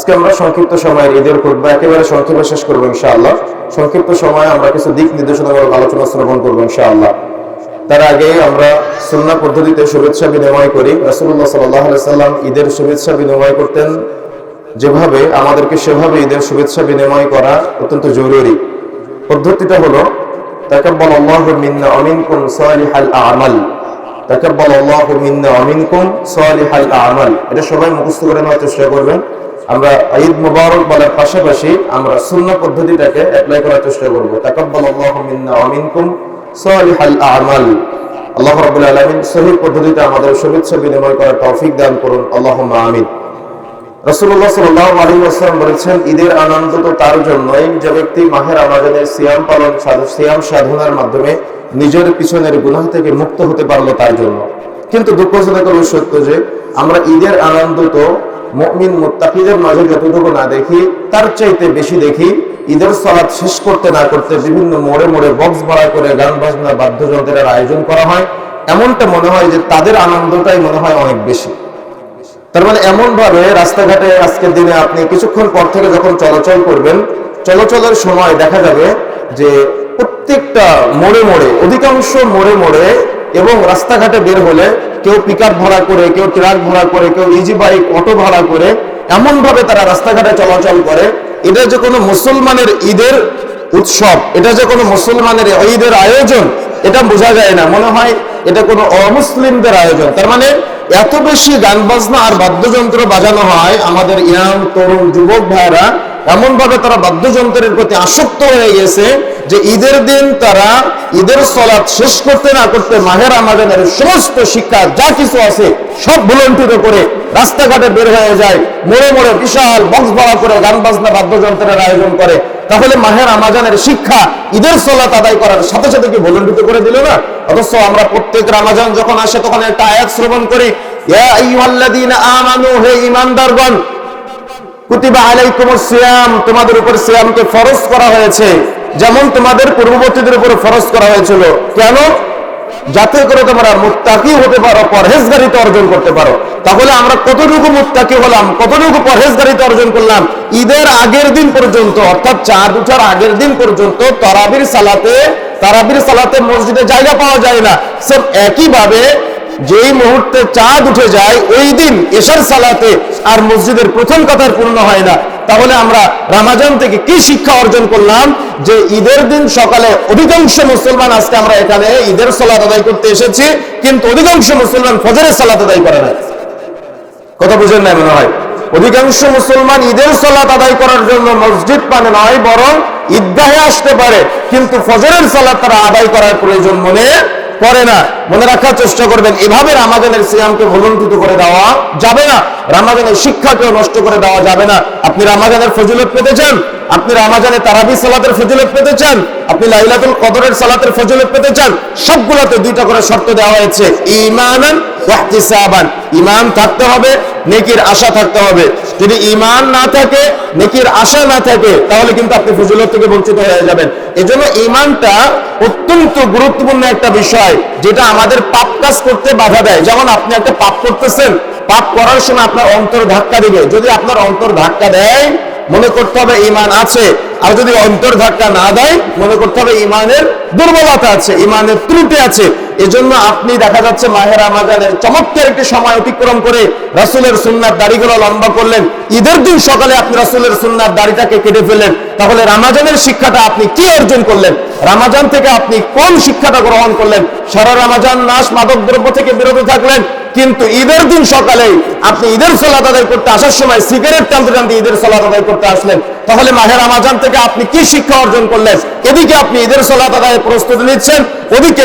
আজকে আমরা সংক্ষিপ্ত সময়ের ঈদের খুতবা একেবারে সংক্ষেপে শেষ করব ইনশাআল্লাহ। সংক্ষিপ্ত সময়ে আমরা কিছু দিক নির্দেশনামূলক আলোচনা শ্রবণ করব ইনশাআল্লাহ। তার আগে আমরা সুন্না পদ্ধতিতে শুভেচ্ছা বিনিময় করি। রাসূলুল্লাহ সাল্লাহ সাল্লাম ঈদের শুভেচ্ছা বিনিময় করতেন। যেভাবে আমাদেরকে সেভাবে ঈদের শুভেচ্ছা বিনিময় করা অত্যন্ত জরুরি। পদ্ধতিটা হলো তাকাব্বাল আল্লাহু মিন্না ওয়া মিনকুম সালিহাল আমাল। তাকাব্বাল আল্লাহু মিন্না ওয়া মিনকুম সালিহাল আমাল। এটা সবাই মুখস্থ করে নেওয়ার চেষ্টা করবেন। আমরা ঈদ মুবারক বলার পাশাপাশি আমরা সুন্নাহ পদ্ধতিটাকে অ্যাপ্লাই করার চেষ্টা করব। তাকাব্বাল মিন্না ওয়া মিনকুম সালিহাল আমাল। আল্লাহ রাব্বুল আলামিন সহিহ পদ্ধতিতে আমাদের শুভেচ্ছা বিনিময় করার তৌফিক দান করুন। আল্লাহুম্মা আমিন। রাসূলুল্লাহ সাল্লাল্লাহু আলাইহি ওয়াসাল্লাম বলেছেন, ঈদের আনন্দ তো তার জন্যই যে ব্যক্তি মাহের রমাজানের সিয়াম পালন সিয়াম সাধনার মাধ্যমে নিজের পিছনের গুনাহ থেকে মুক্ত হতে পারল তার জন্য। কিন্তু দুঃখজনক হলো সত্য যে আমরা ঈদের আনন্দ তো মুমিন মুত্তাকিদের মাঝে যতটুকু না দেখি, তার চাইতে বেশি দেখি, ঈদের সালাত শেষ করতে না করতে বিভিন্ন মোড়ে মোড়ে বক্স ভাড়া করে গান বাজনা, বাদ্যযন্ত্রের আয়োজন করা হয়। এমনটা মনে হয় যে তাদের আনন্দটাই মনে হয় অনেক বেশি। তার মানে এমন ভাবে রাস্তাঘাটে আজকের দিনে আপনি কিছুক্ষণ পর থেকে যখন চলাচল করবেন, চলাচলের সময় দেখা যাবে যে প্রত্যেকটা মোড়ে মোড়ে, অধিকাংশ মোড়ে মোড়ে এবং রাস্তাঘাটে বের হলে কেউ পিক ভাড়া করে, কেউ ট্রাক ভাড়া করে, কেউ ইজি বাইক অটো ভাড়া করে এমন ভাবে তারা রাস্তাঘাটে চলাচল করে। এটা যে কোনো মুসলমানের ঈদের উৎসব, এটা যে কোনো মুসলমানের ঈদের আয়োজন, এটা বোঝা যায় না। মনে হয় এটা কোনো অমুসলিমদের আয়োজন। তার মানে এত বেশি গান বাজনা আর বাদ্যযন্ত্র বাজানো হয় আমাদের ইয়াং, তরুণ, যুবক ভাইরা এমন ভাবে তারা বাদ্যযন্ত্রের প্রতি আসক্ত হয়ে গেছে যে ঈদের দিন তারা ঈদের সলাৎ শেষ করতে না করতে মাহের আমাদের সমস্ত শিক্ষা, যা কিছু আছে, সব ভুলন্টিত করে রাস্তাঘাটে বের হয়ে যায়, মোড়ে মোড়ে বিশাল বক্স ভাড়া করে গান বাজনা, বাদ্যযন্ত্রের আয়োজন করে। তাহলে মাহের আমাজানের শিক্ষা ঈদের সলাত আদায় করার সাথে সাথে কি ভলন্টিত করে দিল না? অথচ আমরা প্রত্যেক রামাজান যখন আসে, তখন একটা আয়াত শ্রবণ করি আমানু, হে কুতিবা আলাইকুমুস সিয়াম। তোমাদের উপর সিয়ামকে ফরজ করা হয়েছে। যেমন তোমাদের পূর্ববর্তীদের উপরে ফরজ করা হয়েছিল। কেন? যাতে করে তোমরা মুত্তাকি হতে পারো, পরহেজগারিতা অর্জন করতে পারো। তাহলে আমরা কতটুকু মুত্তাকি হলাম, কতটুকু পরহেজগারিতা অর্জন করলাম? ঈদের আগের দিন পর্যন্ত, অর্থাৎ চাঁদ উঠার আগের দিন পর্যন্ত তরাবির সালাতে, তারাবির সালাতে মসজিদে জায়গা পাওয়া যায় না। সব একইভাবে যেই মুহূর্তে চাঁদ উঠে যায় ওই দিন এশার সালাতে আর মসজিদের প্রথম কথার পূর্ণ হয় না। তাহলে আমরা রামাজান থেকে কি শিক্ষা অর্জন করলাম? যে ঈদের দিন সকালে অধিকাংশ মুসলমান, আজকে আমরা এখানে ঈদের সালাত আদায় করতে এসেছি, কিন্তু অধিকাংশ মুসলমান ফজরের সালাত আদায় করে না। কথা বুঝেন না মনে হয়? অধিকাংশ মুসলমান ঈদের সালাত আদায় করার জন্য মসজিদ পানে নয়, বরং ঈদগাহে আসতে পারে, কিন্তু ফজরের সালাত তারা আদায় করার প্রয়োজন মনে করে না। মনে রাখার চেষ্টা করবেন, এভাবে রামাজানের সিয়ামকে ভুলন্টিত করে দেওয়া যাবে না। রামাজানের শিক্ষাকেও নষ্ট করে দেওয়া যাবে না। আপনি রামাজানের ফজিলত পেতে চান, আপনি রামাজানে তারাবি সালাতের ফজিলত পেতে চান, আপনি লাইলাতুল কদরের সালাতের ফজিলত পেতে চান, সবগুলোতে দুইটা করে শর্ত দেওয়া হয়েছে ইমানান ওয়াহতিসাবান। ইমান থাকতে হবে, নেকির আশা থাকতে হবে। যদি ইমান না থাকে, নেকির আশা না থাকে, তাহলে কিন্তু আপনি ফজিলত থেকে বঞ্চিত হয়ে যাবেন। এজন্য ইমানটা অত্যন্ত গুরুত্বপূর্ণ একটা বিষয়, যেটা আমাদের পাপ কাজ করতে বাধা দেয়। যেমন আপনি একটা পাপ করতেছেন, পাপ করার সময় আপনার অন্তর ধাক্কা দিবে। যদি আপনার অন্তর ধাক্কা দেয়, মনে করতে হবে ইমান আছে। আর যদি অন্তর ধাক্কা না দেয়, মনে করতে হবে ইমানের দুর্বলতা আছে ইমানের ত্রুটি আছে। এজন্য আপনি দেখা যাচ্ছে মাহের আমাজানের চমৎকার একটি সময় অতিক্রম করে রাসুলের সুন্নার দাড়িগুলো লম্বা করলেন। ঈদের দিন সকালে আপনি রাসুলের সুন্নার দাড়িটাকে কেটে ফেললেন, তাহলে রামাজানের শিক্ষাটা আপনি কি অর্জন করলেন? রামাজান থেকে আপনি কোন শিক্ষাটা গ্রহণ করলেন, সারা রামাজান মাস মাদক দ্রব্য থেকে বিরত থাকলেন, কিন্তু ঈদের দিন সকালে আপনি ঈদের সালাত আদায় করতে আসার সময় সিগারেট টানতে টানতে ঈদের সালাত আদায় করতে আসলেন। তাহলে মাহের আমাজান থেকে আপনি কি শিক্ষা অর্জন করলেন? এদিকে আপনি ঈদের সালাত আদায়ের প্রস্তুতি নিচ্ছেন, ওদিকে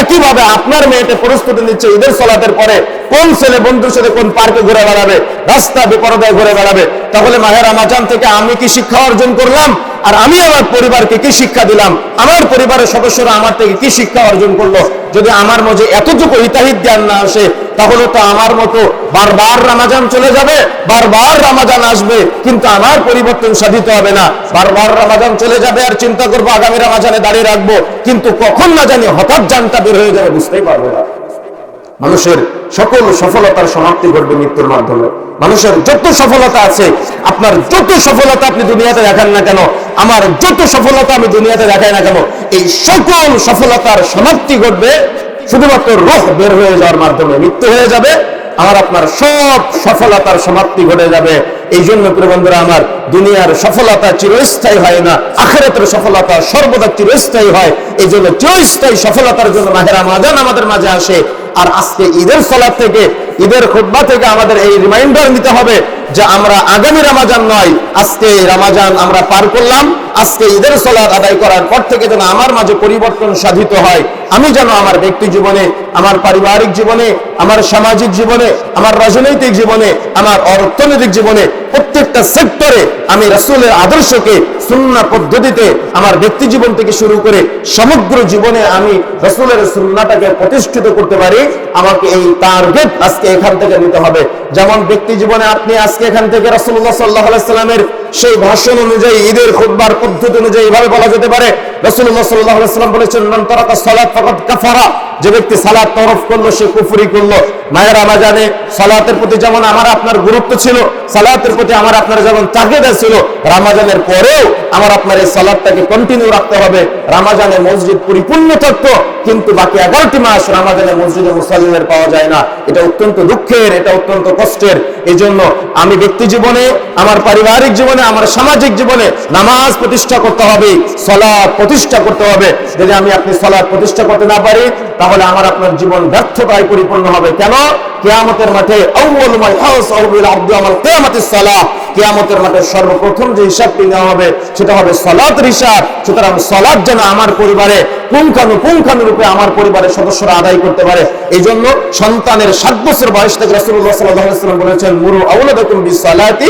একইভাবে আপনার মেয়েটা প্রস্তুতি নিচ্ছে ঈদের সলাতের পরে। কোন ছেলে বন্ধুর সাথে কোন পার্কে ঘুরে বেড়াবে? রাস্তা বিপরদায় ঘুরে বেড়াবে? তাহলে মাহের আমাজান থেকে আমি কি শিক্ষা অর্জন করলাম? আর আমি আমার পরিবারকে কি শিক্ষা দিলাম? আমার পরিবারের সদস্যরা আমার থেকে কি শিক্ষা অর্জন করল? যদি আমার মধ্যে এতটুকু হিতাহিত জ্ঞান না আসে, তাহলে তো আমার মতো বারবার রামাজান চলে যাবে, বারবার রামাজান আসবে, কিন্তু আমার পরিবর্তন সাধিত হবে না। বারবার রামাজান চলে যাবে আর চিন্তা করব আগামী রামাজানে দাঁড়িয়ে রাখব, কিন্তু কখন না জানি হঠাৎ জানটা বের হয়ে যাবে, বুঝতেই পারব না। মানুষের সকল সফলতার সমাপ্তি ঘটবে মৃত্যুর মাধ্যমে। মানুষের যত সফলতা আছে, আপনার যত সফলতা আপনি দুনিয়াতে দেখান না কেন, আমার যত সফলতা আমি দুনিয়াতে দেখাই না কেন, এই সকল সফলতার সমাপ্তি ঘটবে শুধুমাত্র রোহ বের হয়ে যাওয়ার মাধ্যমে। মৃত্যু হয়ে যাবে আমার আপনার সব সফলতার সমাপ্তি ঘটে যাবে। এই জন্য প্রিয় বন্ধুরা, আমার দুনিয়ার সফলতা চিরস্থায়ী হয় না, আখেরাতের সফলতা সর্বদা চিরস্থায়ী হয়। এই জন্য চিরস্থায়ী সফলতার জন্য মাহের আমাদান আমাদের মাঝে আসে। আর আজকে ঈদের সলাদ থেকে, ঈদের খুদ্া থেকে আমাদের এই রিমাইন্ডার নিতে হবে যে আমরা আগামী রামাজান নয়, আজকে রামাজান আমরা পার করলাম। আজকে ঈদের সলাদ আদায় করার পর থেকে যেন আমার মাঝে পরিবর্তন সাধিত হয়। আমি যেন আমার ব্যক্তি জীবনে, আমার পারিবারিক জীবনে, আমার সামাজিক জীবনে, আমার রাজনৈতিক জীবনে, আমার অর্থনৈতিক জীবনে প্রত্যেকটা সেক্টরে আমি রাসূলের আদর্শকে সুন্না পদ্ধতিতে আমার ব্যক্তি জীবন থেকে শুরু করে সমগ্র জীবনে আমি রসুলের সুন্নাটাকে প্রতিষ্ঠিত করতে পারি, আমাকে এই টার্গেট আজকে এখান থেকে নিতে হবে। যেমন ব্যক্তি জীবনে আপনি আজকে এখান থেকে রসুল্লাহ সাল্লাহ সাল্লামের সেই ভাষণ অনুযায়ী, ঈদের খুতবার পদ্ধতি অনুযায়ী এভাবে বলা যেতে পারে। আলাইহি সাল্লাম বলেছেন, মান তারাকা সালাত ফাকাদ কাফারা। যে ব্যক্তি সালাত তরফ করল, সে কুফরি করল। মায়ের জানে সালাতের প্রতি যেমন আমার আপনার গুরুত্ব ছিল, সালাতের প্রতি আমার আপনার যেমন চাহিদা ছিল, রামাজানের পরেও আমার আপনার এই সালাদটাকে কন্টিনিউ রাখতে হবে। রামাজানে মসজিদ পরিপূর্ণ থাকতো, কিন্তু বাকি এগারোটি মাস রামাজানে মসজিদে মুসলিমের পাওয়া যায় না। এটা অত্যন্ত দুঃখের, এটা অত্যন্ত কষ্টের। এই আমি ব্যক্তি জীবনে, আমার পারিবারিক জীবনে আমার সামাজিক জীবনে নামাজ প্রতিষ্ঠা করতে হবে সলাদ প্রতিষ্ঠা করতে হবে। যদি আমি আপনি সলাদ প্রতিষ্ঠা করতে না পারি, তাহলে আমার আপনার জীবন ব্যর্থতায় পরিপূর্ণ হবে। কেন? কেয়ামতের মাঠে কিয়ামতের মাঠে সর্বপ্রথম যে হিসাবটি নেওয়া হবে, সেটা হবে সালাতের হিসাব। সুতরাং সালাত যেন আমার পরিবারে পুঙ্খানু পুঙ্খানু রূপে আমার পরিবারের সদস্যরা আদায় করতে পারে। এই জন্য সন্তানের সাত বছর বয়স থেকে আলাইহি ওয়াসাল্লাম বলেছেন, মুরু আওলাদাকুম বিসসালাতি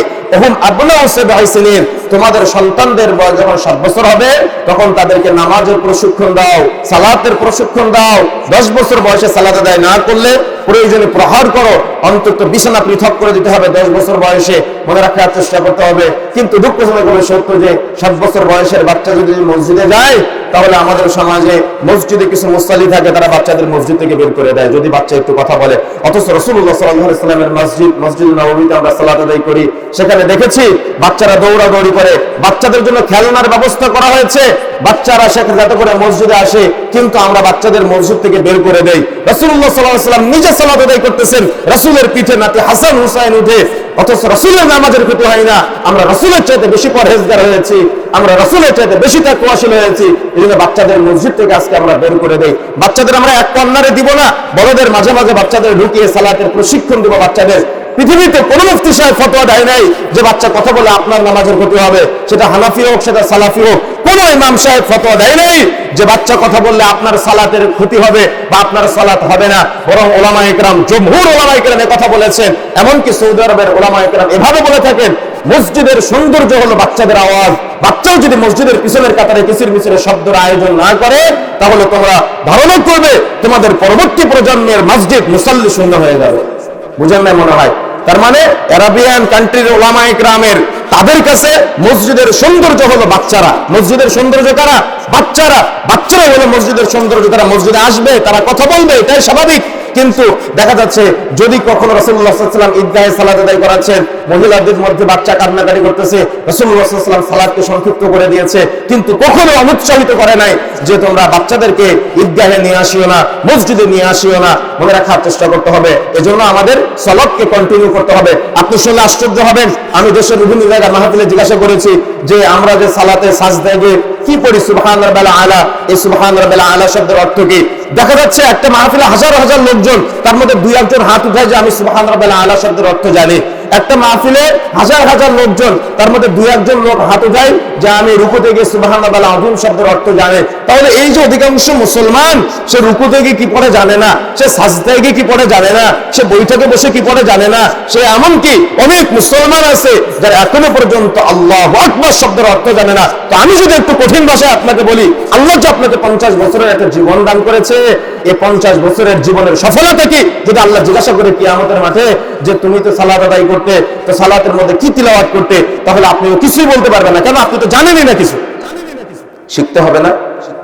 তোমাদের সন্তানদের বয়স যখন সাত বছর হবে, তখন তাদেরকে নামাজের প্রশিক্ষণ দাও, সালাতের প্রশিক্ষণ দাও। দশ বছর বয়সে সালাত আদায় না করলে প্রয়োজনে প্রহার করো, অন্তত বিছানা পৃথক করে দিতে হবে, দশ বছর বয়সে মনে রাখার চেষ্টা করতে হবে। কিন্তু দুঃখ সময় করে সত্য যে, সাত বছর বয়সের বাচ্চা যদি মসজিদে যায়, তাহলে আমাদের সমাজে মসজিদে কিছু মুস্তালি থাকে, তারা বাচ্চাদের মসজিদ থেকে বের করে দেয়। যদি বাচ্চা একটু কথা বলে। অথচ রসুল্লাহ সাল্লামের মসজিদ মসজিদ নবমীতে আমরা সালাত আদায় করি। সেখানে দেখেছি, বাচ্চারা দৌড়াদৌড়ি করে। বাচ্চাদের জন্য খেলনার ব্যবস্থা করা হয়েছে। বাচ্চারা সেখানে যাতে করে মসজিদে আসে। কিন্তু আমরা বাচ্চাদের মসজিদ থেকে বের করে দেই। রসুল্লাহ সাল্লাহ সাল্লাম নিজে সালাত আদায় করতেছেন, রসুলের পিঠে নাতি হাসান হুসাইন উঠে, অথচ রসুলের নামাজের ক্ষতি হয় না, আমরা রসুলের চাইতে বেশি পরহেজগার হয়েছি, আমরা রসুলের চাইতে বেশি হয়েছি, এই জন্য বাচ্চাদের মসজিদ থেকে আজকে আমরা বের করে দেই। বাচ্চাদের আমরা এক কর্নারে দিব না, বড়দের মাঝে মাঝে বাচ্চাদের ঢুকিয়ে সালাতের প্রশিক্ষণ দিব বাচ্চাদের। পৃথিবীতে কোন মুফতি সাহেব ফতোয়া দেয় নাই যে বাচ্চা কথা বলে আপনার নামাজের ক্ষতি হবে, সেটা হানাফি হোক, সেটা সালাফি হোক কোন ইমাম সাহেব ফতোয়া দেয় নাই যে বাচ্চা কথা বললে আপনার সালাতের ক্ষতি হবে বা আপনার সালাত হবে না। বরং ওলামা একরাম জমহুর ওলামা একরাম কথা বলেছেন। এমনকি সৌদি আরবের ওলামা একরাম এভাবে বলে থাকেন, মসজিদের সৌন্দর্য হলো বাচ্চাদের আওয়াজ। বাচ্চাও যদি মসজিদের পিছনের কাতারে কিসির মিছিলের শব্দের আয়োজন না করে, তাহলে তোমরা ধারণা করবে তোমাদের পরবর্তী প্রজন্মের মসজিদ মুসল্লি শূন্য হয়ে যাবে। বুঝেন না মনে হয়? তার মানে অ্যারাবিয়ান কান্ট্রির ওলামা গ্রামের তাদের কাছে মসজিদের সৌন্দর্য হলো বাচ্চারা। মসজিদের সৌন্দর্য কারা? বাচ্চারা। বাচ্চারা হলো মসজিদের সৌন্দর্য। তারা মসজিদে আসবে, তারা কথা বলবে, এটাই স্বাভাবিক। কিন্তু দেখা যাচ্ছে যদি কখনো রসুল্লাহাম ঈদগাহে সালাদ আদায় করাচ্ছেন, মহিলাদের মধ্যে বাচ্চা কান্নাকাটি করতেছে রসুল্লাহাম সালাদকে সংক্ষিপ্ত করে দিয়েছে, কিন্তু কখনো অনুৎসাহিত করে নাই যে তোমরা বাচ্চাদেরকে ঈদগাহে নিয়ে আসিও না, মসজিদে নিয়ে আসিও না। মনে রাখার চেষ্টা করতে হবে। এজন্য আমাদের সলককে কন্টিনিউ করতে হবে। আপনি শুনলে আশ্চর্য হবেন। আমি দেশের বিভিন্ন জায়গায় মাহফিলে জিজ্ঞাসা করেছি যে আমরা যে সালাতে সাজ দেয় কি পড়ি সুবহান রাব্বাল আলা? এই সুবহান রাব্বাল আলা শব্দের অর্থ কি? দেখা যাচ্ছে একটা মাহফিলে হাজার হাজার লোকজন, তার মধ্যে দুই একজন হাত উঠায় যে আমি সুবহান রাব্বাল আলা শব্দের অর্থ জানি। একটা মাহফিলে হাজার হাজার লোকজন, তার মধ্যে দুই একজন লোক হাত উঠায়, যে আমি রুকুতে গিয়ে সুবহান রাব্বাল আযীম শব্দের অর্থ জানে। তাহলে এই যে অধিকাংশ মুসলমান, সে রুকুতে গিয়ে কি পড়ে জানে না? সে সাজদায় গিয়ে কি পড়ে জানে না? সে বৈঠকে বসে কি পড়ে জানে না? সে এমনকি অনেক মুসলমান আছে, যারা এখনও পর্যন্ত আল্লাহ আকবর শব্দের অর্থ জানে না। তো আমি যদি একটু কঠিন ভাষায় আপনাকে বলি, আল্লাহ যে আপনাকে পঞ্চাশ বছরের একটা জীবন দান করেছে এই পঞ্চাশ বছরের জীবনের সফলতা কি? যদি আল্লাহ জিজ্ঞাসা করে কি আমাদের মাঠে যে তুমি তো সালাদ আদায় করতে, তো সালাতের মধ্যে কি তিলাওয়াত করতে, তাহলে আপনি কিছুই বলতে পারবেন না। কেন? আপনি তো জানেনই না কিছু। শিখতে হবে না,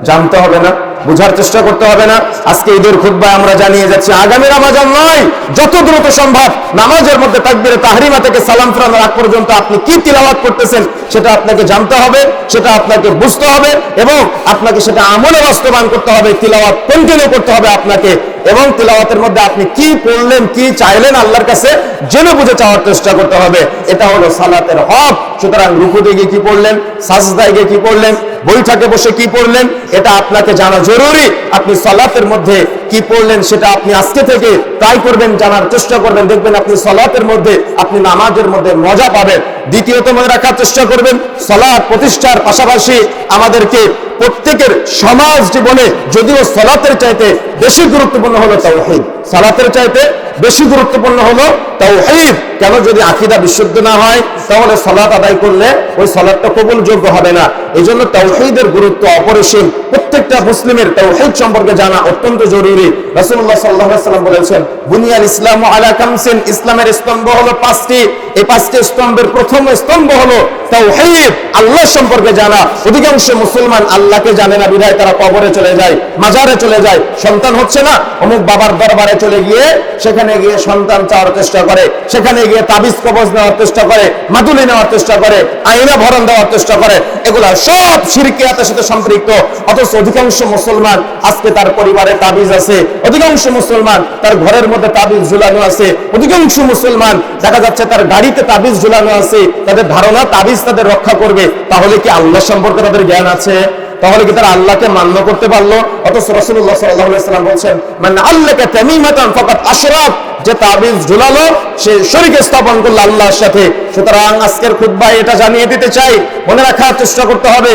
জানতে হবে না। বুঝার চেষ্টা করতে হবে না। আজকে ঈদের খুদ্বায় আমরা জানিয়ে যাচ্ছি, আগামী রমাজান নয়, যত দ্রুত সম্ভব নামাজের মধ্যে তাকবিরে তাহরিমা থেকে সালাম ফেরানোর আগ পর্যন্ত আপনি কি তিলাওয়াত করতেছেন সেটা আপনাকে জানতে হবে, সেটা আপনাকে বুঝতে হবে এবং আপনাকে সেটা আমলে বাস্তবায়ন করতে হবে, তিলাওয়াত কন্টিনিউ করতে হবে আপনাকে। এবং তিলাওয়াতের মধ্যে আপনি কি পড়লেন, কি চাইলেন আল্লাহর কাছে জেনে বুঝে চাওয়ার চেষ্টা করতে হবে। এটা হলো সালাতের হক। সুতরাং রুকুতে গিয়ে কি পড়লেন, সাজদায় গিয়ে কি পড়লেন, বৈঠকে বসে কি পড়লেন, এটা আপনাকে জানা জরুরি। আপনি সলাতের মধ্যে কি পড়লেন, সেটা আপনি আজকে থেকে ট্রাই করবেন, জানার চেষ্টা করবেন। দেখবেন আপনি সলাতের মধ্যে, আপনি নামাজের মধ্যে মজা পাবেন। দ্বিতীয়ত মনে রাখার চেষ্টা করবেন, সালাত প্রতিষ্ঠার পাশাপাশি আমাদেরকে প্রত্যেকের সমাজ জীবনে যদিও সালাতের চাইতে বেশি গুরুত্বপূর্ণ হলো তাওহীদ। সালাতের চাইতে বেশি গুরুত্বপূর্ণ হলো তাওহীদ। কেন যদি আকীদা বিশুদ্ধ না হয়, তাহলে সালাত আদায় করলে ওই সালাতটা কবুলযোগ্য হবে না। এই জন্য তাওহীদের গুরুত্ব অপরিসীম। প্রত্যেকটা মুসলিমের তাওহীদ সম্পর্কে জানা অত্যন্ত জরুরি। আলাইহি সাল্লাম বলেছেন, বুনিয়াল ইসলামু আলা খামসিন। ইসলামের স্তম্ভ হলো পাঁচটি। এই পাঁচটি স্তম্ভের প্রথম স্তম্ভ হলো তাওহীদ। আল্লাহ সম্পর্কে জানা। অধিকাংশ মুসলমান আল্লাহকে জানে না, বিধায় তারা কবরে চলে যায়, মাজারে চলে যায়। সন্তান হচ্ছে না, অমুক বাবার দরবারে চলে গিয়ে সেখানে গিয়ে সন্তান চাওয়ার চেষ্টা করে, সেখানে গিয়ে তাবিজ কবজ নেওয়ার চেষ্টা করে, মাদুলি নেওয়ার চেষ্টা করে, আইনা ভরণ দেওয়ার চেষ্টা করে, এগুলা সব শিরকিয়াতের সাথে সম্পৃক্ত। অথচ অধিকাংশ মুসলমান আজকে তার পরিবারে তাবিজ আছে, অধিকাংশ মুসলমান তার ঘরের মধ্যে তাবিজ ঝুলানো আছে, অধিকাংশ মুসলমান দেখা যাচ্ছে তার গাড়িতে তাবিজ ঝুলানো আছে, তাদের ধারণা তাবিজ তাদের রক্ষা করবে। তাহলে কি আল্লাহ সম্পর্কে তাদের জ্ঞান আছে? তাহলে কি তারা আল্লাহকে মান্য করতে পারল? অথচ রসুল্লাহ সাল্লাম বলছেন মানে আল্লাহকে তেমিমাতান ফকাত আশরাফ যে তাবিজ ঝুলালো, সে শরীকে স্থাপন করল আল্লাহর সাথে। সুতরাং আজকের খুদ্বায় এটা জানিয়ে দিতে চাই, মনে রাখার চেষ্টা করতে হবে,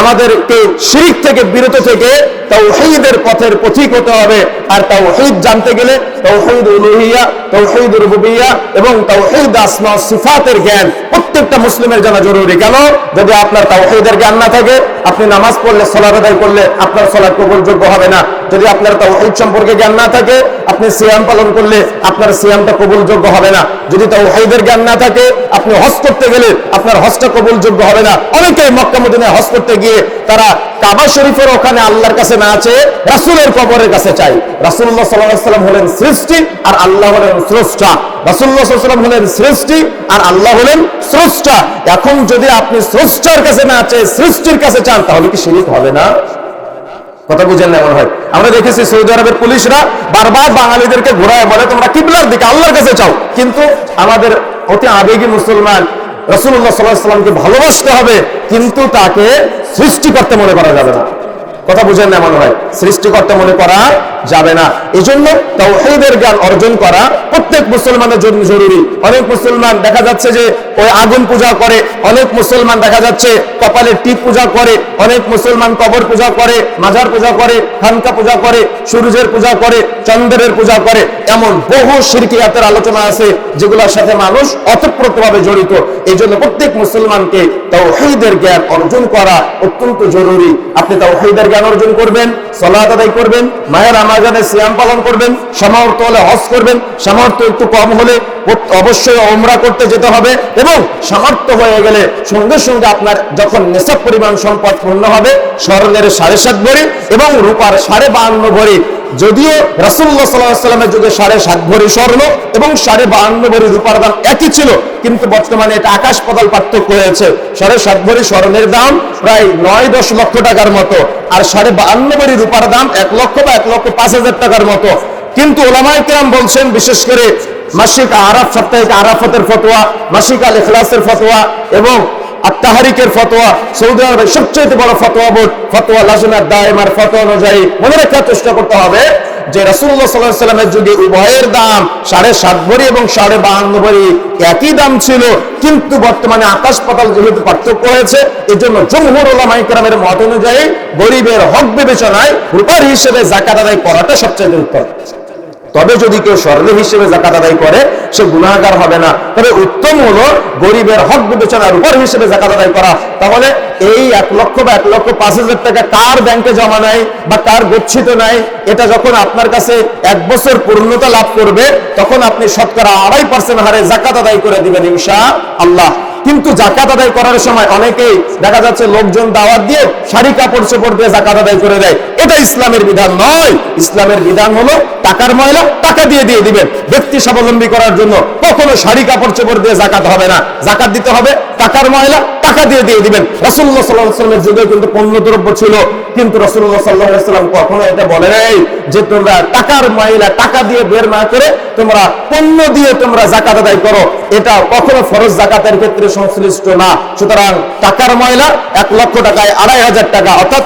আমাদেরকে শিরিক থেকে, বিরত থেকে তাওহীদের পথের পথিক হতে হবে। আর তাওহীদ জানতে গেলে উলুহিয়া রুবুবিয়া এবং আসমা সিফাতের জ্ঞান প্রত্যেকটা মুসলিমের জানা জরুরি। কেন? যদি আপনার জ্ঞান না থাকে, আপনি নামাজ পড়লে সালাত আদায় করলে আপনার সালাত কবুলযোগ্য হবে না। যদি আপনার তাওহীদ সম্পর্কে জ্ঞান না থাকে, আপনি সিয়াম পালন করলে আপনার সিয়ামটা কবুলযোগ্য হবে না। যদি তাও তাওহীদের জ্ঞান না থাকে আপনি হজ করতে গেলে আপনার হজটা কবুলযোগ্য হবে না। অনেকেই মক্কা মদিনায় হজ করতে গিয়ে তারা কাবা শরীফের ওখানে আল্লাহর কাছে না আছে রাসূলের কবরের কাছে চাই আলাইহি সাল্লাম হলেন সৃষ্টি আর আল্লাহ হলেন স্রষ্টা। সাল্লাম হলেন সৃষ্টি আর আল্লাহ হলেন স্রষ্টা। এখন যদি আপনি স্রষ্টার কাছে না চাই সৃষ্টির কাছে চান, তাহলে কি শিরিক হবে না? কথা বুঝেন না এমন হয়। আমরা দেখেছি সৌদি আরবের পুলিশরা বারবার বাঙালিদেরকে ঘোরায় বলে, তোমরা কিবলার দিকে আল্লাহর কাছে চাও কিন্তু আমাদের অতি আবেগী মুসলমান রসুল্লাহ সাল্লাহামকে ভালোবাসতে হবে, কিন্তু তাকে সৃষ্টি করতে মনে করা যাবে না। কথা বুঝেন না এমন হয়। সৃষ্টিকর্তা মনে করা যাবে না। এই জন্য তাওহীদের জ্ঞান অর্জন করা প্রত্যেক মুসলমানের জন্য জরুরি। অনেক মুসলমান দেখা যাচ্ছে যে ওই আগুন পূজা করে, অনেক মুসলমান দেখা যাচ্ছে কপালে টিপ পূজা করে, অনেক মুসলমান কবর পূজা করে, মাজার পূজা করে, খানকা পূজা করে, সূর্যের পূজা করে, চন্দ্রের পূজা করে। এমন বহু শিরকিয়াতের আলোচনা আছে যেগুলোর সাথে মানুষ অতপ্রতভাবে জড়িত। এই জন্য প্রত্যেক মুসলমানকে তাও তাওহীদের জ্ঞান অর্জন করা অত্যন্ত জরুরি। আপনি তাওহীদের জ্ঞান অর্জন করবেন, সালাত আদায় করবেন, মায়ের আমাজানে সিয়াম পালন করবেন, সামর্থ্য হলে হজ করবেন, সামর্থ্য একটু কম হলে অবশ্যই ওমরা করতে যেতে হবে এবং সামর্থ্য হয়ে গেলে সঙ্গে সঙ্গে আপনার যখন নেশাব পরিমাণ সম্পদ পূর্ণ হবে, স্বর্ণের সাড়ে সাত ভরি এবং রূপার সাড়ে বাহান্ন ভরি যদিও রাসুল্লাহ সাল্লামের যুগে সাড়ে সাত ভরি স্বর্ণ এবং সাড়ে বাহান্ন ভরি রূপার দাম একই ছিল, কিন্তু বর্তমানে এটা আকাশ পাতাল পার্থক্য হয়েছে। সাড়ে সাত ভরি স্বর্ণের দাম প্রায় নয় দশ লক্ষ টাকার মতো, আর সাড়ে বাহান্ন ভরি রূপার দাম এক লক্ষ বা এক লক্ষ পাঁচ হাজার টাকার মতো। কিন্তু ওলামায় কিরাম বলছেন, বিশেষ করে মাসিক আরাফ, সাপ্তাহিক আরাফতের ফতোয়া, মাসিক আল ইখলাসের ফতোয়া এবং আত্মাহারিকের ফতোয়া, সৌদি আরবের সবচেয়ে বড় ফতোয়া বোর্ড, ফতোয়া লাজনার দায়মার ফতোয়া অনুযায়ী মনে রাখার চেষ্টা করতে হবে যে রাসুল্লাহ সাল্লাহ সাল্লামের যুগে উভয়ের দাম সাড়ে সাত ভরি এবং সাড়ে বাহান্ন ভরি একই দাম ছিল, কিন্তু বর্তমানে আকাশ পাতাল যেহেতু পার্থক্য হয়েছে এই জন্য জমহুর ওলামাই কেরামের মত অনুযায়ী গরিবের হক বিবেচনায় রূপার হিসেবে জাকাত আদায় করাটা সবচেয়ে উত্তম। তবে যদি কেউ স্বর্ণ হিসেবে জাকাত আদায় করে, সে গুণাগার হবে না। তবে উত্তম হলো গরিবের হক বিবেচনার উপর হিসেবে জাকাত আদায় করা। তাহলে এই এক লক্ষ বা এক লক্ষ পাঁচ হাজার টাকা কার ব্যাংকে জমা নাই বা কার গচ্ছিত নাই, এটা যখন আপনার কাছে এক বছর পূর্ণতা লাভ করবে, তখন আপনি শতকরা আড়াই পার্সেন্ট হারে জাকাত আদায় করে দিবেন ইনশা আল্লাহ। কিন্তু জাকাত আদায় করার সময় অনেকেই দেখা যাচ্ছে লোকজন দাওয়াত দিয়ে শাড়ি, কাপড়, চোপড় দিয়ে জাকাত আদায় করে দেয়। এটা ইসলামের বিধান নয়। ইসলামের বিধান হলো টাকার ময়লা টাকা দিয়ে দিয়ে দিবেন। ব্যক্তি স্বাবলম্বী করার জন্য কখনো শাড়ি, কাপড়, চোপড় দিয়ে জাকাত হবে না। জাকাত দিতে হবে টাকার ময়লা টাকা দিয়ে দিয়ে দিবেন। রসুল্লাহ সাল্লাহ সাল্লামের যুগে কিন্তু পণ্য দ্রব্য ছিল। কিন্তু রসুল্লাহ সাল্লাহ সাল্লাম কখনো এটা বলে নাই যে তোমরা টাকার ময়লা টাকা দিয়ে বের না করে তোমরা পণ্য দিয়ে তোমরা জাকাত আদায় করো। এটা কখনো ফরজ জাকাতের ক্ষেত্রে সংশ্লিষ্ট না। সুতরাং টাকার ময়লা এক লক্ষ টাকায় আড়াই হাজার টাকা। অর্থাৎ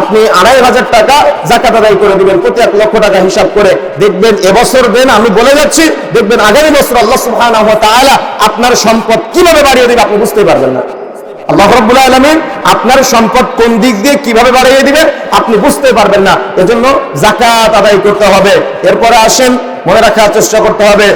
আপনি আড়াই হাজার টাকা জাকাত আদায় করে দিবেন, প্রতি এক লক্ষ টাকা হিসাব করে। দেখবেন এবছর দেন, আমি বলে যাচ্ছি, দেখবেন আগামী বছর আল্লাহ তাআলা আপনার সম্পদ কীভাবে বাড়িয়ে দিবে আপনি বুঝতেই পারবেন না। আল্লাহ আলামিন আপনার সম্পদ কোন দিক দিয়ে কীভাবে বাড়িয়ে দিবে আপনি বুঝতে পারবেন না। এজন্য জাকাত আদায় করতে হবে। এরপরে আসেন, মনে রাখার চেষ্টা করতে হবে।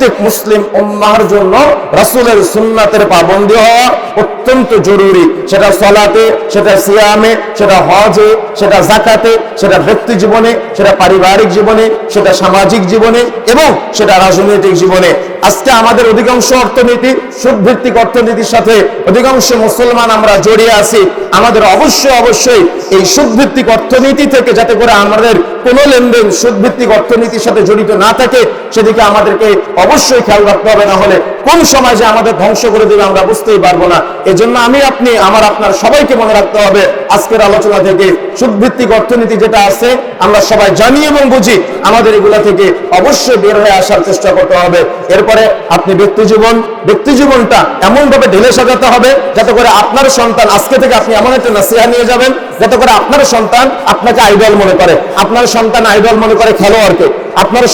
প্রত্যেক মুসলিম উম্মাহর জন্য রাসূলের সুন্নাতের পাবন্দী হওয়া অত্যন্ত জরুরি। সেটা সলাতে, সেটা সিয়ামে, সেটা হজে, সেটা জাকাতে সেটা ব্যক্তি জীবনে, সেটা পারিবারিক জীবনে, সেটা সামাজিক জীবনে এবং সেটা রাজনৈতিক জীবনে। আজকে আমাদের অধিকাংশ অর্থনীতি, সুদভিত্তিক অর্থনীতির সাথে অধিকাংশ মুসলমান আমরা জড়িয়ে আছি। আমাদের অবশ্যই অবশ্যই এই সুদভিত্তিক অর্থনীতি থেকে যাতে করে আমাদের কোনো লেনদেন সুদভিত্তিক অর্থনীতির সাথে জড়িত না থাকে, সেদিকে আমাদেরকে অবশ্যই খেয়াল রাখতে হবে, না হলে কোন সময় যে আমাদের ধ্বংস করে দেবে আমরা বুঝতেই পারব না। এজন্য আমি, আপনি, আমার, আপনার সবাইকে মনে রাখতে হবে, আজকের আলোচনা থেকে সুদভিত্তিক অর্থনীতি যেটা আছে, আমরা সবাই জানি এবং বুঝি, আমাদের এগুলা থেকে অবশ্যই বের হয়ে আসার চেষ্টা করতে হবে। এরপরে আপনি ব্যক্তি জীবন, ব্যক্তি জীবনটা এমন ভাবে ঢেলে সাজাতে হবে, যাতে করে আপনার সন্তান, আজকে থেকে আপনি এমন একটা নাসিহা নিয়ে যাবেন, যাতে করে আপনার সন্তান আপনাকে আইডল মনে করে। আপনার সন্তান আইডল মনে করে খেলোয়াড়কে। আপনার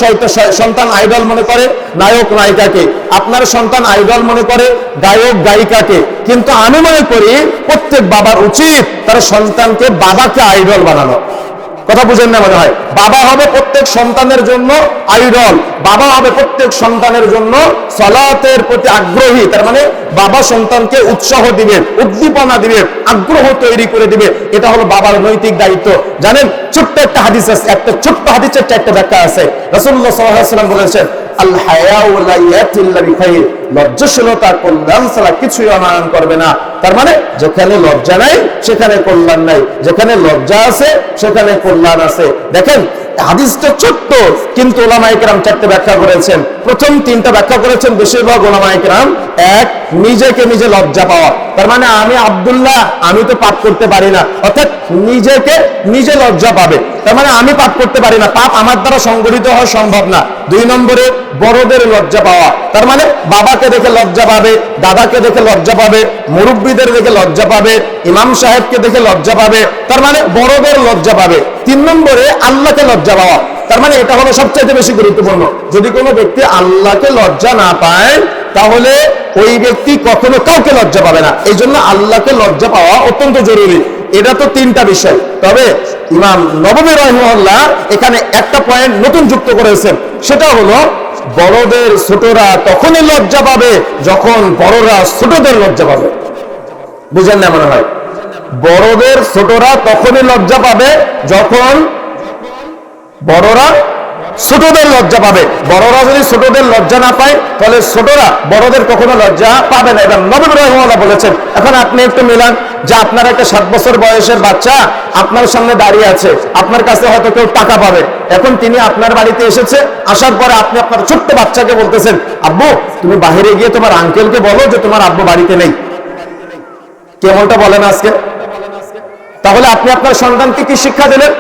সন্তান আইডল মনে করে, নায়ক নায়িকাকে। আপনার সন্তান আইডল মনে করে, গায়ক গায়িকাকে। কিন্তু আমি মনে করি, প্রত্যেক বাবার উচিত তার সন্তানকে বাবাকে আইডল বানানো। কথা বুঝেন না মনে হয়। বাবা হবে প্রত্যেক সন্তানের জন্য আইডল। বাবা হবে প্রত্যেক সন্তানের জন্য সলাতের প্রতি আগ্রহী। তার মানে বাবা সন্তানকে উৎসাহ দিবে, উদ্দীপনা দিবে, আগ্রহ তৈরি করে দিবে। এটা হলো বাবার নৈতিক দায়িত্ব। জানেন, ছোট্ট একটা হাদিস আছে, একটা ছোট্ট হাদিসের চারটা ব্যাখ্যা আছে। রসুল্লাহ সাল্লাম বলেছেন লজ্জাশীলতা কল্যাণ ছাড়া কিছুই অনায়ন করবে না। তার মানে যেখানে লজ্জা নাই, সেখানে কল্যাণ নাই। যেখানে লজ্জা আছে, সেখানে কল্যাণ আছে। দেখেন হাদিসটা ছোট্ট, কিন্তু ওলামা একরাম চারটে ব্যাখ্যা করেছেন। প্রথম তিনটা ব্যাখ্যা করেছেন, বেশিরভাগ ওলামা একরাম এক, নিজেকে নিজে লজ্জা পাওয়া। তার মানে আমি আব্দুল্লাহ, আমি তো পাপ করতে পারি না। অর্থাৎ নিজেকে নিজে লজ্জা পাবে। তার মানে আমি পাপ করতে পারি না, পাপ আমার দ্বারা সংগঠিত হওয়া সম্ভব না। দুই নম্বরে, বড়দের লজ্জা পাওয়া। তার মানে বাবাকে দেখে লজ্জা পাবে, দাদাকে দেখে লজ্জা পাবে, মুরব্বীদের দেখে লজ্জা পাবে, ইমাম সাহেবকে দেখে লজ্জা পাবে। তার মানে বড়দের লজ্জা পাবে। তিন নম্বরে আল্লাহকে লজ্জা পাওয়া। তার মানে এটা হলো সবচাইতে বেশি গুরুত্বপূর্ণ। যদি কোনো ব্যক্তি আল্লাহকে লজ্জা না পায়, তাহলে ওই ব্যক্তি কখনো কাউকে লজ্জা পাবে না। এই জন্য আল্লাহকে লজ্জা পাওয়া অত্যন্ত জরুরি। এটা তো তিনটা বিষয়। তবে ইমাম নবমী রহমল্লাহ এখানে একটা পয়েন্ট নতুন যুক্ত করেছেন। সেটা হলো, বড়দের ছোটরা তখনই লজ্জা পাবে যখন বড়রা ছোটদের লজ্জা পাবে। বুঝেন না মনে হয়? বড়দের ছোটরা তখনই লজ্জা পাবে যখন বড়রা ছোটদের লজ্জা পাবে। বড়রা যদি ছোটদের লজ্জা না পায়, তাহলে ছোটরা বড়দের কখনো লজ্জা পাবে না। এটা নবীন রহমাল্লাহ বলেছেন, এখন আপনি একটু মিলান যে আপনার একটা সাত বছর বয়সের বাচ্চা আপনার সামনে দাঁড়িয়ে আছে, আপনার কাছে হয়তো কেউ টাকা পাবে। এখন তিনি আপনার বাড়িতে এসেছে, আসার পরে আপনি আপনার ছোট্ট বাচ্চাকে বলতেছেন, আব্বু, তুমি বাইরে গিয়ে তোমার আঙ্কেলকে বলো যে তোমার আব্বু বাড়িতে নেই। কেমনটা বলেন আজকে? তাহলে আপনি আপনার সন্তানকে কি শিক্ষা দিলেন?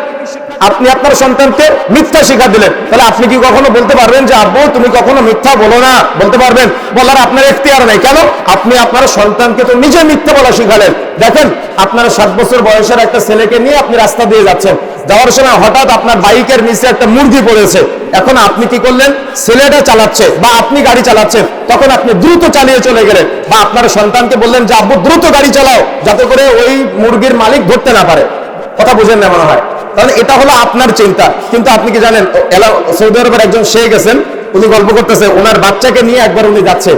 আপনি আপনার সন্তানকে মিথ্যা শিক্ষা দিলেন। তাহলে আপনি কি কখনো বলতে পারবেন যে, আব্বু, তুমি কখনো মিথ্যা বলো না? বলতে পারবেন। বলার আপনার এখতিয়ার নাই। কেন? আপনি আপনার সন্তানকে তো নিজে মিথ্যা বলা শিখালেন। দেখেন, আপনার সাত বছর বয়সের একটা ছেলেকে নিয়ে আপনি রাস্তা দিয়ে যাচ্ছেন। যাওয়ার সময় হঠাৎ আপনার বাইকের নিচে একটা মুরগি পড়েছে। এখন আপনি কি করলেন? ছেলেটা চালাচ্ছে বা আপনি গাড়ি চালাচ্ছেন, তখন আপনি দ্রুত চালিয়ে চলে গেলেন বা আপনার সন্তানকে বললেন যে, আব্বু, দ্রুত গাড়ি চালাও যাতে করে ওই মুরগির মালিক ধরতে না পারে। কথা বুঝেন না মনে হয়। তাহলে এটা হলো আপনার চিন্তা। কিন্তু আপনি কি জানেন সৌদি আরবের একজন সে গেছেন, উনি গল্প করতেছে, ওনার বাচ্চাকে নিয়ে একবার উনি যাচ্ছে,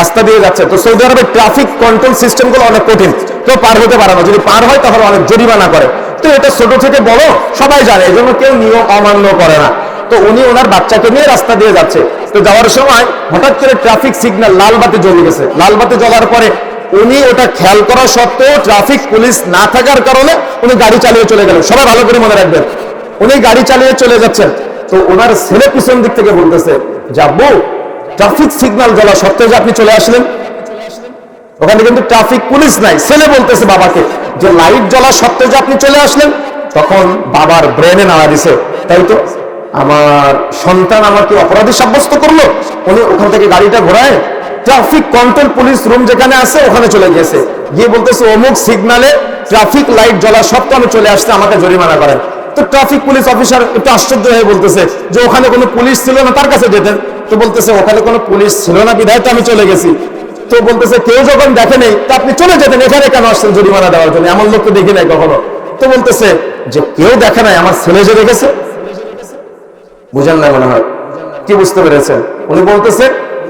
রাস্তা দিয়ে যাচ্ছে। তো সৌদি আরবের ট্রাফিক কন্ট্রোল সিস্টেমগুলো অনেক কঠিন। কেউ পার হতে পারে না। যদি পার হয়, তাহলে অনেক জরিমানা করে। তো এটা ছোট থেকে বড়, সবাই জানে, এই জন্য কেউ নিয়ম অমান্য করে না। তো উনি ওনার বাচ্চাকে নিয়ে রাস্তা দিয়ে যাচ্ছে। তো যাওয়ার সময় হঠাৎ করে ট্রাফিক সিগন্যাল লাল বাতি জ্বলে গেছে। লাল বাতি জ্বলার পরে উনি ওটা খেয়াল করা সত্ত্বেও ট্রাফিক পুলিশ না থাকার কারণে উনি গাড়ি চালিয়ে চলে গেলেন। সবাই ভালো করে মনে রাখবেন, উনি গাড়ি চালিয়ে চলে যাচ্ছেন। তো ওনার ছেলে পিছন দিক থেকে বলতেছে যাব ট্রাফিক সিগন্যাল জ্বলা সত্ত্বেও যে আপনি চলে আসলেন। ওখানে কিন্তু ট্রাফিক পুলিশ নাই। ছেলে বলতেছে বাবাকে যে লাইট জ্বলা সত্ত্বেও যে আপনি চলে আসলেন। তখন বাবার ব্রেনে নাড়া দিছে। তাই তো আমার সন্তান আমাকে অপরাধী সাব্যস্ত করল। উনি ওখান থেকে গাড়িটা ঘোরায়। ট্রাফিক কন্ট্রোল পুলিশ রুম যেখানে আছে, ওখানে চলে গেছে গিয়ে বলতেছে, অমুক সিগনালে ট্রাফিক লাইট জ্বলা সত্ত্বেও আমি চলে আসতে আমাকে জরিমানা করেন। তো ট্রাফিক পুলিশ অফিসার একটু আশ্চর্য হয়ে বলতেছে, যে ওখানে কোনো পুলিশ ছিল না, তার কাছে যেতেন? তো বলতেছে, ওখানে কোনো পুলিশ ছিল না, বিধায় তো আমি চলে গেছি। তো বলতেছে, কেউ যখন দেখে নেই, তা আপনি চলে যেতেন, এখানে কেন আসছেন জরিমানা দেওয়ার জন্য? এমন লোক তো দেখি নাই কখনো। তো বলতেছে, যে কেউ দেখে নাই, আমার ছেলে যে দেখেছে? বুঝেন না মনে হয়? কি বুঝতে পেরেছেন? উনি বলতেছে,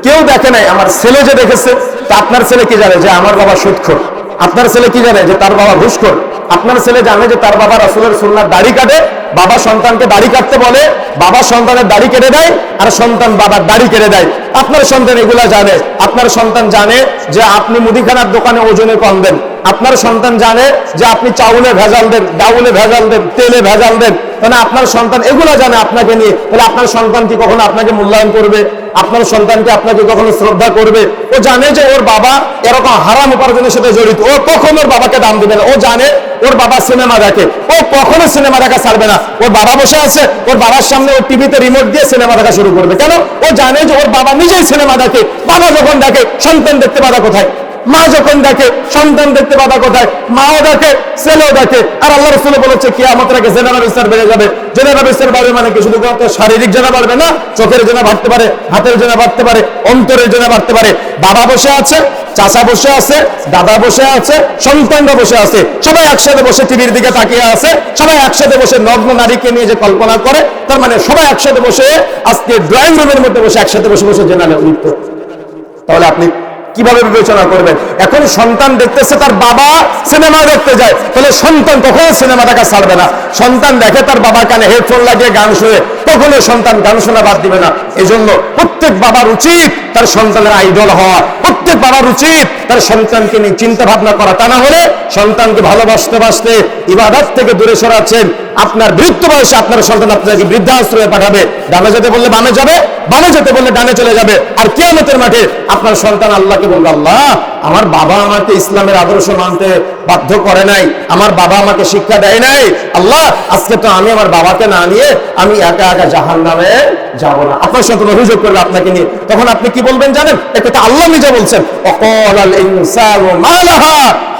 কেউ দেখে নাই, আমার ছেলে যে দেখেছে, তা আপনার ছেলে কি জানে যে আমার বাবা সুৎখর? আপনার ছেলে কি জানে যে তার বাবা ঘুষখোর? আপনার ছেলে জানে যে তার বাবা রাসুলের সুন্নার দাড়ি কাটে বাবা সন্তানকে দাড়ি কাটতে বলে, বাবা সন্তানের দাড়ি কেটে দেয় আর সন্তান বাবার দাড়ি কেটে দেয়। আপনার সন্তান এগুলা জানে। আপনার সন্তান জানে যে আপনি মুদিখানার দোকানে ওজনে কম দেন। আপনার সন্তান জানে যে আপনি চাউলে ভেজাল দেন, ডাউলে ভেজাল দেন, তেলে ভেজাল দেন। তাহলে আপনার সন্তান এগুলা জানে আপনাকে নিয়ে। তাহলে আপনার সন্তান কি কখনো আপনাকে মূল্যায়ন করবে? আপনার সন্তানকে আপনাকে কখনো শ্রদ্ধা করবে? ও জানে যে ওর বাবা এরকম হারাম উপার্জনের সাথে জড়িত। ও কখন ওর বাবাকে দাম দেবে না ও জানে ওর বাবা সিনেমা দেখে। ও কখনো সিনেমা দেখা ছাড়বে না। ওর বাবা বসে আছে। ওর বাবার সামনে ওর টিভিতে রিমোট দিয়ে সিনেমা দেখা শুরু করবে। কেন? ও জানে যে ওর বাবা নিজেই সিনেমা দেখে বাবা যখন দেখে, সন্তান দেখতে বাধা কোথায়? মা যখন দেখে, সন্তান দেখতে বাধা কোথায়? মাও দেখে, ছেলেও দেখে। আর আল্লাহ রসুল বলেছে কি আমার আগে জেনারা বিস্তার বেড়ে যাবে। জেনারা বিস্তার বাড়বে মানে কি? শুধু শারীরিক জেনা বাড়বে না, চোখের জেনা বাড়তে পারে, হাতের জেনা বাড়তে পারে, অন্তরের জেনা বাড়তে পারে। বাবা বসে আছে, চাচা বসে আছে, দাদা বসে আছে, সন্তানরা বসে আছে। সবাই একসাথে বসে টিভির দিকে তাকিয়ে আছে। সবাই একসাথে বসে নগ্ন নারীকে নিয়ে যে কল্পনা করে, তার মানে সবাই একসাথে বসে আজকে ড্রয়িং রুমের মধ্যে বসে একসাথে বসে বসে জেনারে লিপ্ত তাহলে আপনি কীভাবে বিবেচনা করবেন এখন সন্তান দেখতেছে তার বাবা সিনেমা দেখতে যায়। তাহলে সন্তান কখনো সিনেমা দেখা ছাড়বে না। সন্তান দেখে তার বাবার কানে হেডফোন লাগিয়ে গান শুয়ে কখনো সন্তান গান শোনা বাদ দিবে না। এজন্য প্রত্যেক বাবার উচিত তার সন্তানের আইডল হওয়া। প্রত্যেক বাবার উচিত তার সন্তানকে নিয়ে চিন্তা ভাবনা করা। তা না হলে সন্তানকে ভালোবাসতে বাসতে ইবাদত থেকে দূরে সরাচ্ছেন। আপনার বৃদ্ধ বয়সে আপনার সন্তান আপনাকে বৃদ্ধাশ্রমে পাঠাবে। ডানে যেতে বললে বামে যাবে, বামে যেতে বললে ডানে চলে যাবে। আর কিয়ামতের মাঠে আপনার সন্তান আল্লাহকে বলবে, আল্লাহ, আমার বাবা আমাকে ইসলামের আদর্শ মানতে বাধ্য করে নাই। আমার বাবা আমাকে শিক্ষা দেয় নাই। আল্লাহ, আজকে তো আমি আমার বাবাকে না নিয়ে আমি একা একা জাহান নামে যাব না। আপনার সাথে অভিযোগ করবে আপনাকে নিয়ে। তখন আপনি কি বলবেন জানেন? একথা আল্লাহ নিজে বলছেন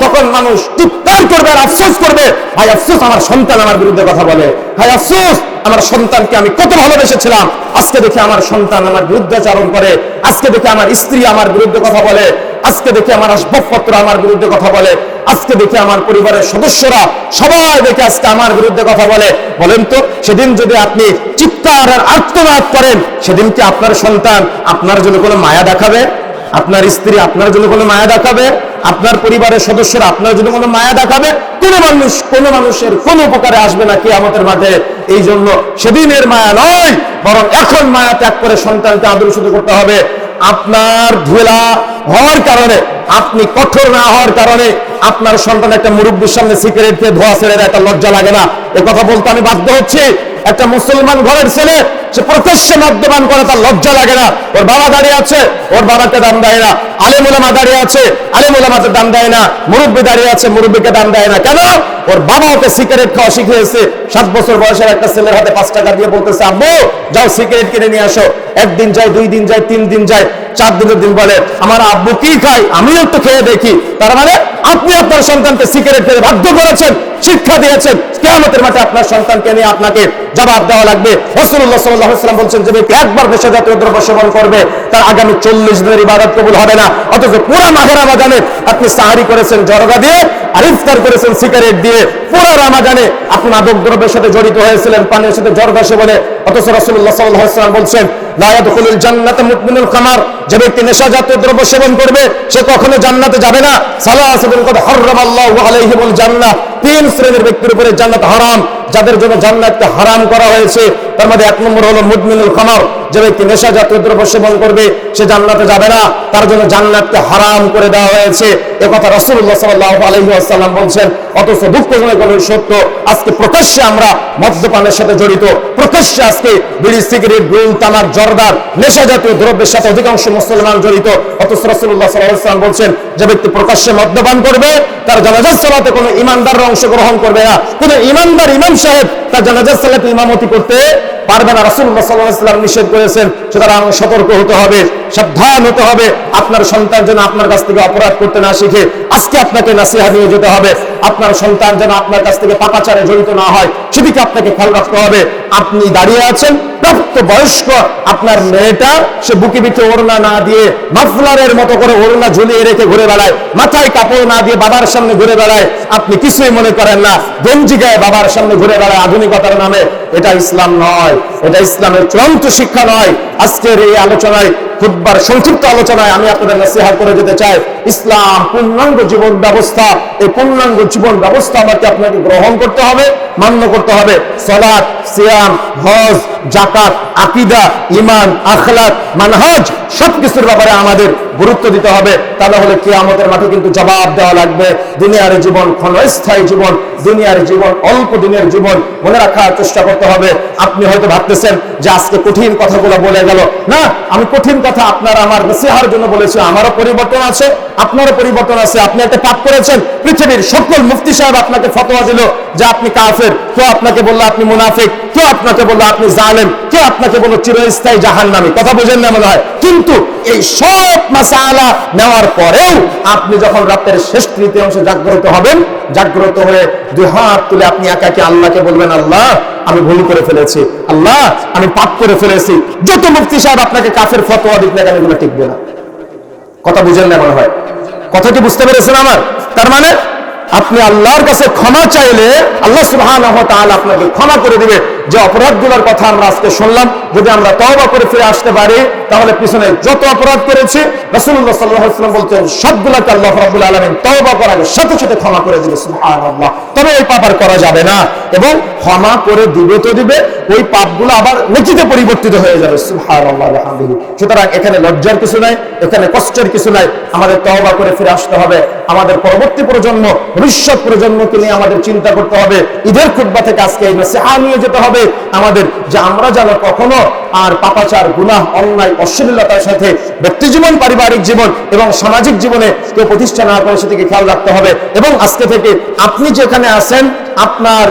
তখন মানুষ চিৎকার করবে আর আফসোস করবে, ভাই, আফসোস, আমার সন্তান আমার বিরুদ্ধে কথা বলে। ভাই, আফসোস, আমার সন্তানকে আমি কত ভালোবেসেছিলাম। আজকে দেখে আমার সন্তান আমার বিরুদ্ধে বিরুদ্ধাচারণ করে। আজকে দেখে আমার স্ত্রী আমার বিরুদ্ধে কথা বলে। আজকে দেখে আমার আসবাবপত্র আমার বিরুদ্ধে কথা বলে, আজকে দেখে আমার পরিবারের সদস্যরা সবাই দেখে আজকে আমার বিরুদ্ধে কথা বলে। বলেন তো, সেদিন যদি আপনি চিৎকার আর আত্মনাদ করেন, সেদিন কি আপনার সন্তান আপনার জন্য কোনো মায়া দেখাবে? আপনার স্ত্রী আপনার জন্য কোনো মায়া দেখাবে? আপনার পরিবারের সদস্যরা আপনার জন্য কোনো মায়া দেখাবে? কোন মানুষ, কোন মানুষের কোন উপকারে আসবে না কি আমাদের মাঠে। এই জন্য সেদিনের মায়া নয়, বরং এখন মায়া ত্যাগ করে সন্তানকে আদর্শিত করতে হবে। আপনার ধুলা হওয়ার কারণে, আপনি কঠোর না হওয়ার কারণে আপনার সন্তান একটা মুরব্বীর সামনে সিগারেট খেয়ে ধোয়া ছেড়ে দেয় একটা লজ্জা লাগে না। এ কথা বলতে আমি বাধ্য হচ্ছি। একটা মুসলমান ঘরের ছেলে, সে প্রকাশ্যে মদ্যপান করে, তার লজ্জা লাগে না। ওর বাবা দাঁড়িয়ে আছে, ওর বাবাকে দাম দেয় না। আলেমুলামা দাঁড়িয়ে আছে আলেমুলামাতে দাম দেয় না। মুরব্বী দাঁড়িয়ে আছে, মুরব্বীকে দাম দেয় না। কেন? ওর বাবা ওকে সিগারেট খাওয়া শিখিয়েছে। সাত বছর বয়সের একটা ছেলের হাতে পাঁচ টাকা দিয়ে বলতেছে, আব্বু, যাও সিগারেট কিনে নিয়ে আসো। একদিন যায় দুই দিন যায় তিন দিন যায় চার দিনের দিন বলে, আমার আব্বু কি খায়? আমিও একটু খেয়ে দেখি। তার মানে আপনি আপনার সন্তানকে সিগারেট খেতে বাধ্য করেছেন, শিক্ষা দিয়েছেন, কেয়ামতের মাঠে আপনার সন্তানকে নিয়ে আপনাকে জবাব দেওয়া লাগবে। রসুল্লাহ সাল্লাম বলছেন, যে ব্যক্তি একবার দেশে জাতীয় দ্রব্য সেবন করবে, তার আগামী চল্লিশ দিনের ইবাদত কবুল হবে না। অথচ পুরা মাঘ রামাজানে আপনি সাহারি করেছেন জরগা দিয়ে আর ইফতার করেছেন, সিগারেট দিয়ে। পুরা রামাজানে আপনি মাদক দ্রব্যের সাথে জড়িত হয়েছিলেন, পানের সাথে জরগা সেবনে। অথচ রসুল্লাহ সাল্লাম বলছেন লা ইয়াদখুলুল জান্নাতা মুদমিনুল খামার যে ব্যক্তি নেশাজাতীয় দ্রব্য সেবন করবে, সে কখনো জান্নাতে যাবে না। সালাসাতুন কদ তিন শ্রেণির ব্যক্তির উপরে জান্নাত হারাম। যাদের জন্য জান্নাতকে হারাম করা হয়েছে, তার মধ্যে এক নম্বর হলো মুদমিনুল খামার। যে ব্যক্তি নেশা জাতীয় দ্রব্য সেবন করবে, সে জান্নাতে যাবে না। তার জন্য জান্নাতকে হারাম করে দেওয়া হয়েছে। এ কথা রাসূলুল্লাহ সাল্লাল্লাহু আলাইহি ওয়াসাল্লাম বলছেন, অথচ দুঃখজনক সত্য। আজকে প্রকাশ্যে আমরা মদ্যপানের সাথে জড়িত। প্রকাশ্যে আজকে বিড়ি, সিগারেট গুল তামাক, জর্দার, নেশা জাতীয় দ্রব্যের সাথে অধিকাংশ মুসলমান জড়িত। অথচ রসুল্লাহ সাল্লাম বলছেন, যে ব্যক্তি প্রকাশ্যে মদ্যপান করবে, তার জানাজার সালাতে কোনো ইমানদাররা অংশগ্রহণ করবে না। কোনো ইমানদার ইমাম সাহেব তার জানাজার সালাতে ইমামতি করতে পারবে না। সাল্লাল্লাহু নিষেধ করেছেন, সুতরাং সতর্ক হতে হবে, সাবধান হতে হবে। আপনার সন্তান যেন আপনার কাছ থেকে অপরাধ করতে না শিখে, আজকে আপনাকে নাসিহা নিয়ে যেতে হবে। আপনার সন্তান যেন আপনার কাছ থেকে পাপাচারে জড়িত না হয়, সেদিকে আপনাকে খেয়াল রাখতে হবে। আপনি দাঁড়িয়ে আছেন, প্রাপ্ত বয়স্ক, আপনার মেয়েটা, সে বুকি পিঠে ওড়না না দিয়ে মাফলারের মতো করে ওড়না ঝুলিয়ে রেখে ঘুরে বেড়ায়, মাথায় কাপড় না দিয়ে বাবার সামনে ঘুরে বেড়ায়, আপনি কিছুই মনে করেন না। গঞ্জি গায়ে বাবার সামনে ঘুরে বেড়ায়, আধুনিকতার নামে। এটা ইসলাম নয়। এটা ইসলামের চূড়ান্ত শিক্ষা নয়। আজকের এই আলোচনায় খুববার সংক্ষিপ্ত আলোচনায় আমি আপনাদের নসিহত করে যেতে চাই। ইসলাম পূর্ণাঙ্গ জীবন ব্যবস্থা, এই পূর্ণাঙ্গ জীবন ব্যবস্থা আমাকে আপনাকে গ্রহণ করতে হবে, মান্য করতে হবে। সলাৎ, সিয়াম, হজ জাকাত আকিদা ইমান আখলাক, মানহাজ, সবকিছুর ব্যাপারে আমাদের গুরুত্ব দিতে হবে। তা না হলে কি আমাদের মাঠে কিন্তু জবাব দেওয়া লাগবে। দুনিয়ার জীবন ক্ষণস্থায়ী জীবন, দুনিয়ার জীবন অল্প দিনের জীবন। মনে রাখার চেষ্টা করতে হবে। আপনি হয়তো ভাবতেছেন যে আজকে কঠিন কথাগুলো বলে গেল। না, আমি কঠিন কথা আপনার আমার নসিহার জন্য বলেছি আমারও পরিবর্তন আছে, আপনারও পরিবর্তন আছে, আপনি একটা পাপ করেছেন, পৃথিবীর সকল মুফতি সাহেব আপনাকে ফতোয়া দিল যে আপনি কাফের, কেউ আপনাকে বলল আপনি মুনাফিক, কেউ আপনাকে বলল আপনি জালেম, কেউ আপনাকে বলল চিরস্থায়ী জাহান্নামী, কথা বোঝেন না মনে হয়? কিন্তু এই সব মাসালা নেওয়ার পরেও আপনি যখন রাতের শেষ তৃতীয়াংশে জাগ্রত হবেন জাগ্রত হয়ে দুই হাত তুলে আপনি একাকে আল্লাহকে বলবেন, আল্লাহ, আমি ভুল করে ফেলেছি। আল্লাহ, আমি পাপ করে ফেলেছি। যত মুফতি সাহেব আপনাকে কাফের ফতোয়া দিক না কেন, এগুলো টিকবে না। কথা বুঝেন না মনে হয়? কথা কি বুঝতে পেরেছেন আমার? তার মানে আপনি আল্লাহর কাছে ক্ষমা চাইলে, আল্লাহ সুবহানাহু ওয়া তাআলা আপনাকে ক্ষমা করে দিবে। যে অপরাধগুলোর কথা আমরা আজকে শুনলাম যদি আমরা তওবা করে ফিরে আসতে পারি, তাহলে পিছনে যত অপরাধ করেছি, রাসূলুল্লাহ সাল্লাল্লাহু আলাইহি ওয়াসাল্লাম বলতেন, সবগুলোকে আল্লাহ রাব্বুল আলামিন তওবা করার সাথে সাথে ক্ষমা করে দিবে, সুবহানাল্লাহ। তবে এই পাপ আর করা যাবে না। এবং ক্ষমা করে দিবে তো দিবে, ওই পাপগুলো আবার নেকিতে পরিবর্তিত হয়ে যাবে সুতরাং এখানে লজ্জার কিছু নাই, এখানে কষ্টের কিছু নাই। আমাদের তওবা করে ফিরে আসতে হবে। আমাদের পরবর্তী প্রজন্ম, ভবিষ্যৎ প্রজন্মকে নিয়ে আমাদের চিন্তা করতে হবে। ঈদের খুতবা থেকে আজকে এই নসিহা নিয়ে যেতে হবে। আমাদের যে আমরা যেন কখনো আর পাপাচার, গুনাহ, অন্যায়, অশ্লীলতার সাথে ব্যক্তি জীবন পারিবারিক জীবন এবং সামাজিক জীবনে কেউ প্রতিষ্ঠা না করে সেদিকে খেয়াল রাখতে হবে। এবং আজকে থেকে আপনি যেখানে আছেন, আপনার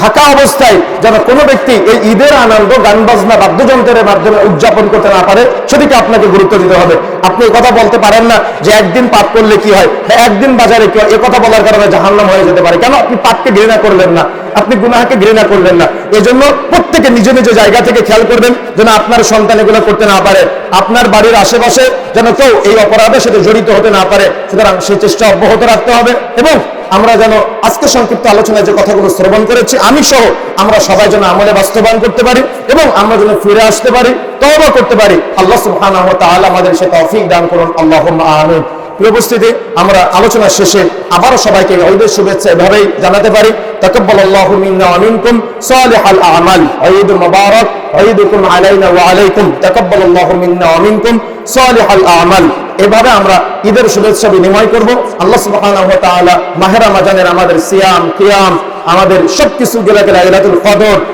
থাকা অবস্থায় যেন কোনো ব্যক্তি এই ঈদের আনন্দ গান বাজনা বাদ্যযন্ত্রের মাধ্যমে উদযাপন করতে না পারে, সেদিকে আপনাকে গুরুত্ব দিতে হবে। আপনি কথা বলতে পারেন না যে একদিন পাপ করলে কি হয় একদিন বাজারে কি হয় কথা বলার কারণে জাহান্নাম হয়ে যেতে পারে। কেন? আপনি পাপকে ঘৃণা করলেন না। আপনি গুনাহাকে ঘৃণা করলেন না। এই জন্য প্রত্যেকে নিজ নিজ জায়গা থেকে খেয়াল করবেন যেন আপনার সন্তান এগুলো করতে না পারে। আপনার বাড়ির আশেপাশে যেন কেউ এই অপরাধের সাথে জড়িত হতে না পারে। সুতরাং সেই চেষ্টা অব্যাহত রাখতে হবে এবং আমরা যেন আজকে সংক্ষিপ্ত আলোচনায় যে কথাগুলো শ্রবণ করেছি, আমি সহ আমরা সবাই যেন আমলে বাস্তবায়ন করতে পারি এবং আমরা যেন ফিরে আসতে পারি, তওবা করতে পারি। আল্লাহ সুবহানাহু ওয়া আমাদের সে তৌফিক দান করুন। আল্লাহুম্মা উপস্থিতি, আমরা আলোচনা শেষে আবারও সবাইকে ঈদের শুভেচ্ছা এভাবেই জানাতে পারি। এভাবে আমরা ঈদের শুভেচ্ছা বিনিময় করব। আল্লাহ সুবহানাহু ওয়া তাআলা আমাদের সিয়াম, কিয়াম, আমাদের সবকিছু গুলাকে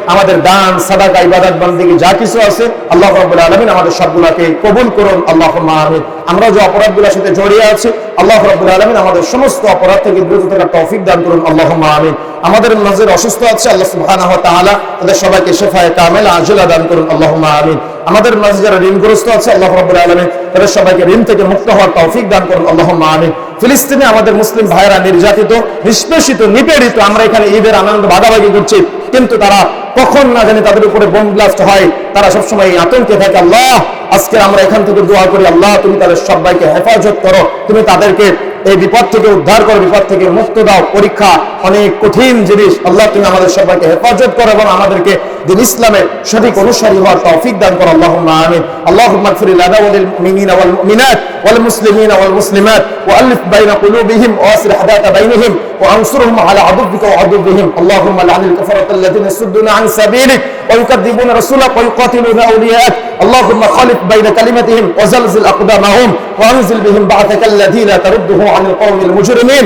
আমাদের দান, সাদাকা, ইবাদত, বান্দিগি যা কিছু আছে, আল্লাহ রাব্বুল আমাদের সবগুলোকে কবুল করুন। আল্লাহুম্মা আমিন। আমরা যে অপরাধগুলোর সাথে জড়িয়ে আছি, আল্লাহ রাব্বুল আলামিন আমাদের সমস্ত অপরাধ থেকে বিরত থাকার তৌফিক দান করুন, আল্লাহুম্মা আমিন। আমাদের মাঝে অসুস্থ আছে, আল্লাহ সুবহানাহু ওয়া তাদের সবাইকে শেফায়ে কামেল আজলা দান করুন, আল্লাহুম্মা আমিন। আমাদের মাঝে যারা ঋণগ্রস্ত আছে, আল্লাহ রাব্বুল আলামিন তাদের সবাইকে ঋণ থেকে মুক্ত হওয়ার তৌফিক দান করুন, আল্লাহুম্মা আমিন। ফিলিস্তিনে আমাদের মুসলিম ভাইয়েরা নির্যাতিত, নিষ্পেষিত, নিপীড়িত, আমরা এখানে ঈদের আনন্দ ভাগাভাগি করছি, কিন্তু তারা কখন না জানি তাদের উপরে বোম ব্লাস্ট হয় তারা সবসময় এই আতঙ্কে থাকে আল্লাহ আজকে আমরা এখান থেকে দোয়া করি আল্লাহ তুমি তাদের সবাইকে হেফাজত করো তুমি তাদেরকে এই বিপদ থেকে উদ্ধার করো বিপদ থেকে মুক্ত দাও পরীক্ষা অনেক কঠিন জিনিস আল্লাহ তুমি আমাদের সবাইকে হেফাজত করো এবং আমাদেরকে দিন ইসলামের সঠিক অনুসারী হওয়ার তৌফিক দান করো আল্লাহ আমিন আল্লাহ মাগফির লানা ওয়ালিল মুমিনিনা ওয়াল মুমিনাত ওয়াল মুসলিমিনা ওয়াল মুসলিমাত وألف بين قلوبهم وأصلح ذات بينهم وأنصرهم على عدوك وعدوهم اللهم لعن الكفرة الذين يصدون عن سبيلك ويكذبون رسولك ويقاتلون أولياءك اللهم خالف بين كلمتهم وزلزل أقدامهم وأنزل بهم بعثك الذي لا ترده عن القوم المجرمين